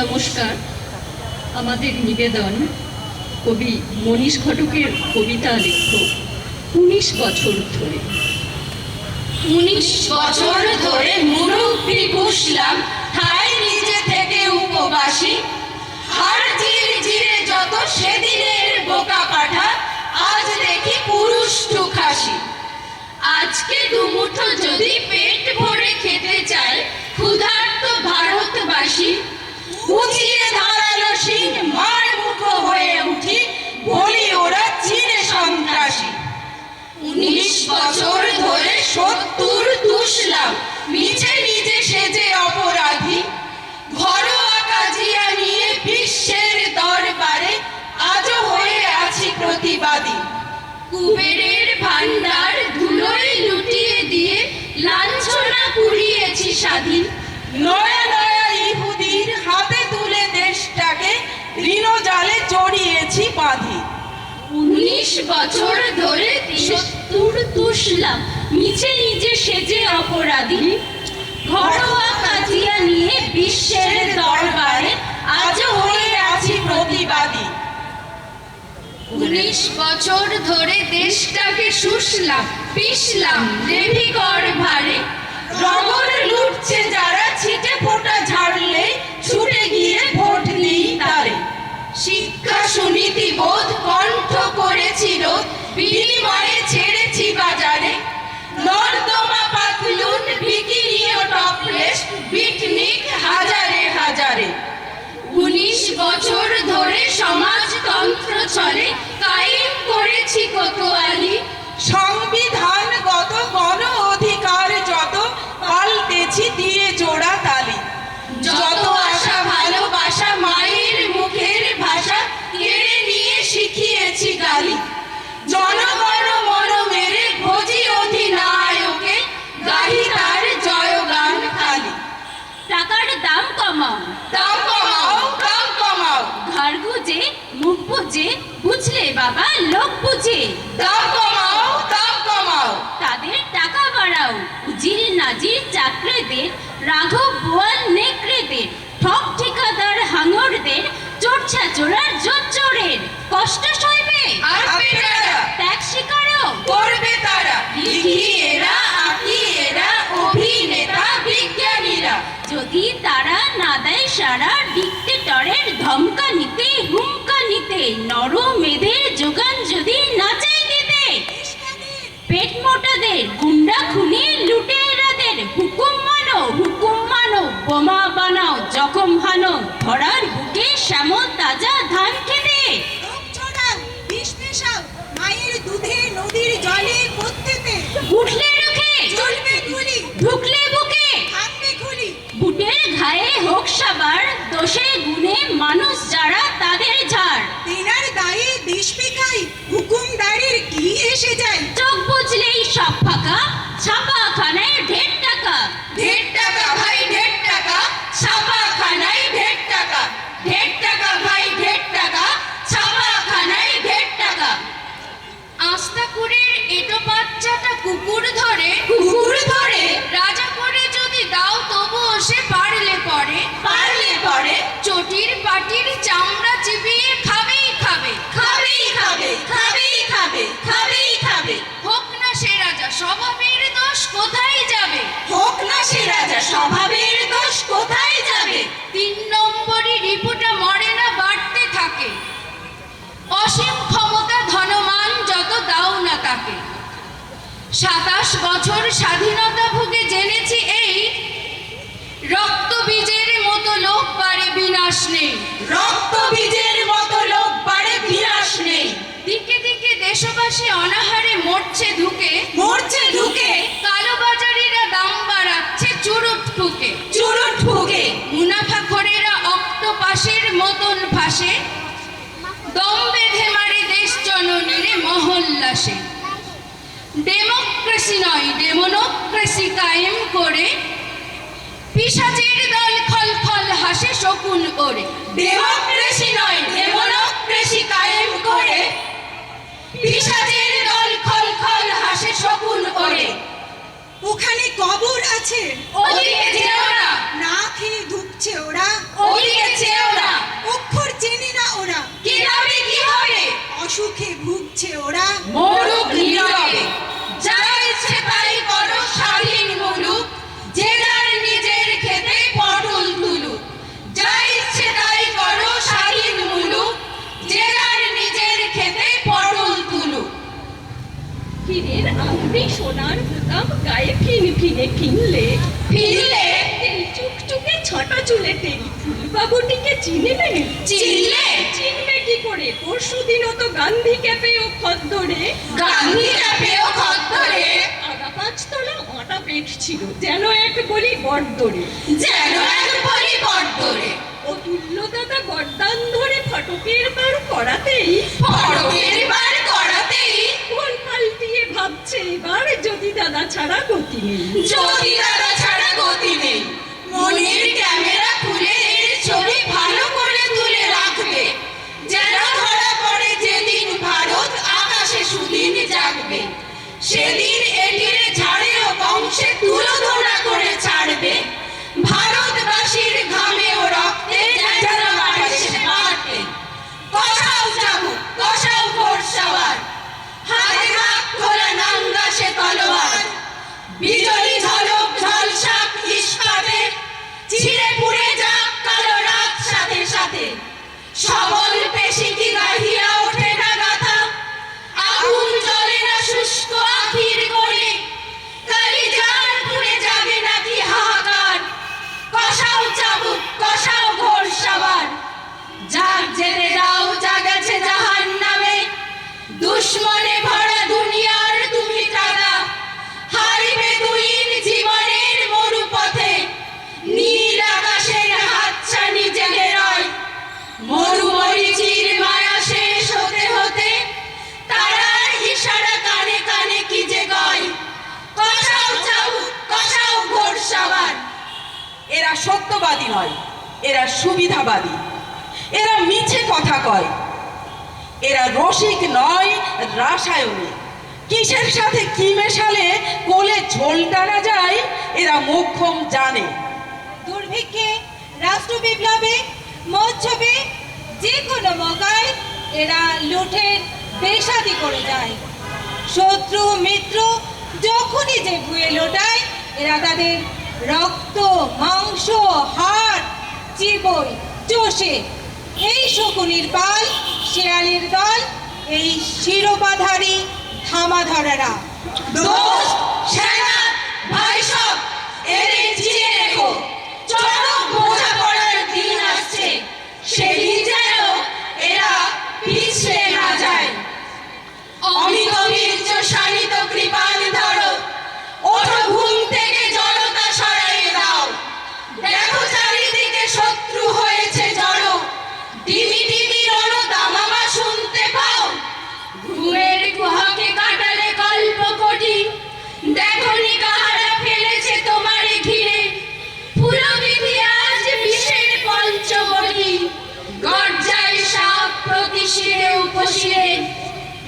নমস্কার। আমাদের নিবেদন কবি মনীষ ঘটকের কবিতা লেখক উনিশ বছর ধরে। উনিশ বছর ধরে পুষলাম, ঠাই নিজে থেকে উপবাসী। জিরে যত সেদিনের বোকা পাঠা, আজ দেখি পুরুষ খাসি আজকে দুমুঠো যদি পেট ভরে খেতে উনিশ বছর ধরে সত্তর তুষলাম ঘরোয়া কাজিয়া নিয়ে বিশ্বের দরবারে আজও হয়ে আছি প্রতিবাদী। কুবেরের ভান্ডার ধুলোয় লুটিয়ে দিয়ে লাঞ্ছনা কুড়িয়েছি স্বাধীন। নয়া ঋণ জালে জড়িয়েছি বাঁধি। উনিশ বছর ধরে সত্তর তুষলাম নিচে নিজে সেজে অপরাধী। ঘরোয়া কাজিয়া নিয়ে বিশ্বের দরবারে আজও হয়ে আছি প্রতিবাদী। উনিশ বছর ধরে দেশটাকে শুষলাম, পিষলাম চলে কায়েম করেছি কোতোয়ালি। সংবিধানগত গণ অধিকার যত পাল্টেছি দিয়ে জোড়া তালি। যত আশা ভালোবাসা মায়ের মুখের ভাষা কেড়ে নিয়ে শিখিয়েছি গালি। জনগণ মন মেরে ভোজি অধিনায়কে গাহি তার জয়গান খালি। টাকার দাম কমাও। দাম কমাও দাম কমাও। ঘর মুখ বুঝে বুঝলে বাবা লোক বুঝে। দাম কমাও দাম কমাও। তাদের টাকা বাড়াও। উজির নাজির চাকরেদের রাঘব বোয়াল নেকড়েদের ঠক ঠিকাদার হাঙরদের চোরছা চোরার জোচ্চোরের। কষ্ট সইবে? ত্যাগ শিকারও করবে তারা। লিখি এরা আঁকি এরা অভিনেতা বিজ্ঞানীরা। যদি তারা না দেয় সারা ডিক্টেটরের ধমকা নিতে নর যোগান যদি না চাই দিতে পেট মোটাদের গুন্ডা খুনি লুটেরাদের হুকুম মানো হুকুম মানো বোমা বানাও জখম হানো ধরার বুকে শ্যামল তাজা ধান খেতে। মায়ের দুধে নদীর জলে উঠলে রুখে চলবে গুলি ঢুকলে বুকে। থাকবে খুলি। বুটের ঘায়ে হোক সাবার দোষে গুণে স্বভাবের দোষ কোথায় যাবে? হোক না সে রাজা স্বভাবের দোষ কোথায় যাবে? তিন নম্বরই রিপুটা মরে না বাড়তে থাকে। অসীম ক্ষমতা ধনমান যত দাও না তাকে। সাতাশ বছর স্বাধীনতা ভোগে জেনেছি এই রক্ত বীজের মতো লোক পারে বিনাশ নেই। রক্ত দেশবাসী অনাহারে মরছে ধুকে মরছে ধুকে। কালোবাজারিরা দাম বাড়াচ্ছে চুরুট ঠুকে। চুরুট ঠুকে। মুনাফাখোরেরা অক্টোপাসের মতন ফাঁসে দম বেঁধে মারে দেশ জননীরে মহল্লাসে ডেমোক্রেসি নয় ডেমোনোক্রেসি কায়েম করে। পিসাচের দল খল খল হাসে শকুন ওরে। ডেমোক্রেসি নয় ডেমোনোক্রেসি কায়েম করে। দল খল খল হাসে শকুন করে। ওখানে কবর আছে। ওদিকে যেও না। না খেয়ে ধুকছে ওরা। ওদিকে যেও না। অক্ষর চেনে না ওরা। কি হবে কি হবে? অসুখে ভুগছে ওরা। মরু ফিনে ফিনলে ফিরলে? এই চুকচুকে ছোট চুলে তেরি ফুলবাবুটিকে চিনবে চিনলে? চিনবে কি করে? পরশু দিনও তো গান্ধী ক্যাপে ও খদ্দরে। গান্ধী চাপেও খদ্দরে? আগা পাঁচতলা আটা পেট ছিল যেন এক বলি বড়দরে যেন এক বলি বট্টরে ও তুল্য দাদা গর্দান ধরে ফটকের বার করাতেই ফটকের বার কোন পাল্টিয়ে ভাবছে এবার যদি দাদা ছাড়া গতি নেই। যদি দাদা ছাড়া গতি নেই, মনের ক্যামেরা খুলে এরা সত্যবাদী নয়, এরা সুবিধাবাদী। এরা মিছে কথা কয়। এরা রসিক নয়, রাসায়নিক। কিসের সাথে কি মেশালে কোলে ঝোল টানা যায়, এরা মোক্ষম জানে। দুর্ভিক্ষে রাষ্ট্র বিপ্লবে মহোৎসবে যে কোনো মকায় এরা লুঠের বেসাদি করে যায়। শত্রু, মিত্র, যখনই যে ভুয়ে লোটায়, এরা তাদের রক্ত, মাংস, হাড়, চিবই, চষে। এই শকুনির পাল শেয়ালের দল এই শিরোপাধারী থামাধরারা দোষ সেনা, ভাইসব এদের উপশিরে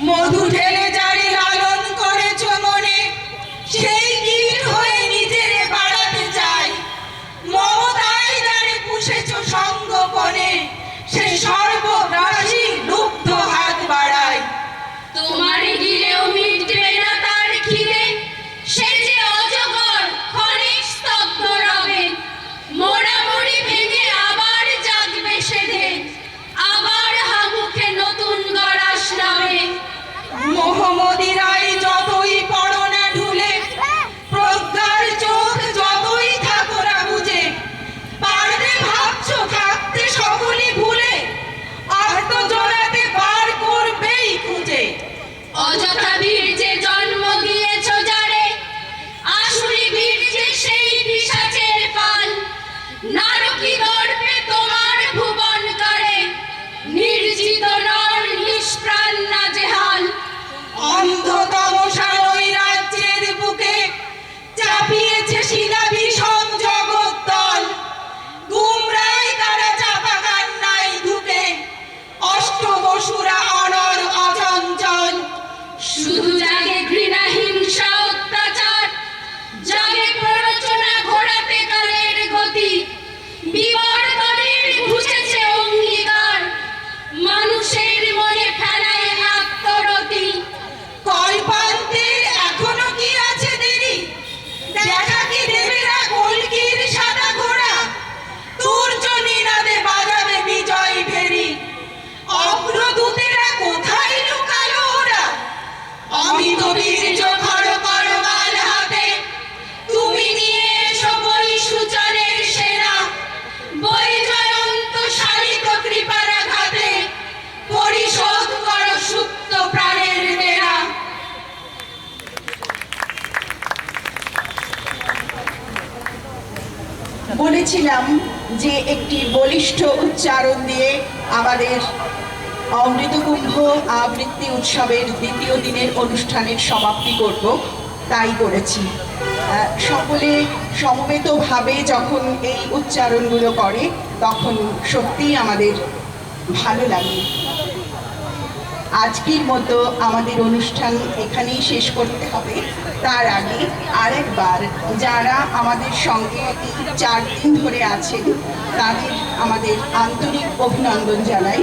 মধু ঢেলে যারে লালন করেছ মনে, সেই কীট হয়ে নিজেরে বাড়াতে চায় মমতায় যারে পুষেছ সঙ্গপনে, সে সর্বগ্রাসী লুব্ধ হাত বাড়ায়। তোমার গিলেও বলেছিলাম যে একটি বলিষ্ঠ উচ্চারণ দিয়ে আমাদের অমৃতকুম্ভ আবৃত্তি উৎসবের দ্বিতীয় দিনের অনুষ্ঠানের সমাপ্তি করব। তাই করেছি। সকলে সমবেতভাবে যখন এই উচ্চারণগুলো করে, তখন সত্যিই আমাদের ভালো লাগে। আজকের মতো আমাদের অনুষ্ঠান এখানেই শেষ করতে হবে। তার আগে আরেকবার যারা আমাদের সঙ্গে চার দিন ধরে আছেন, তাদের আমাদের আন্তরিক অভিনন্দন জানাই।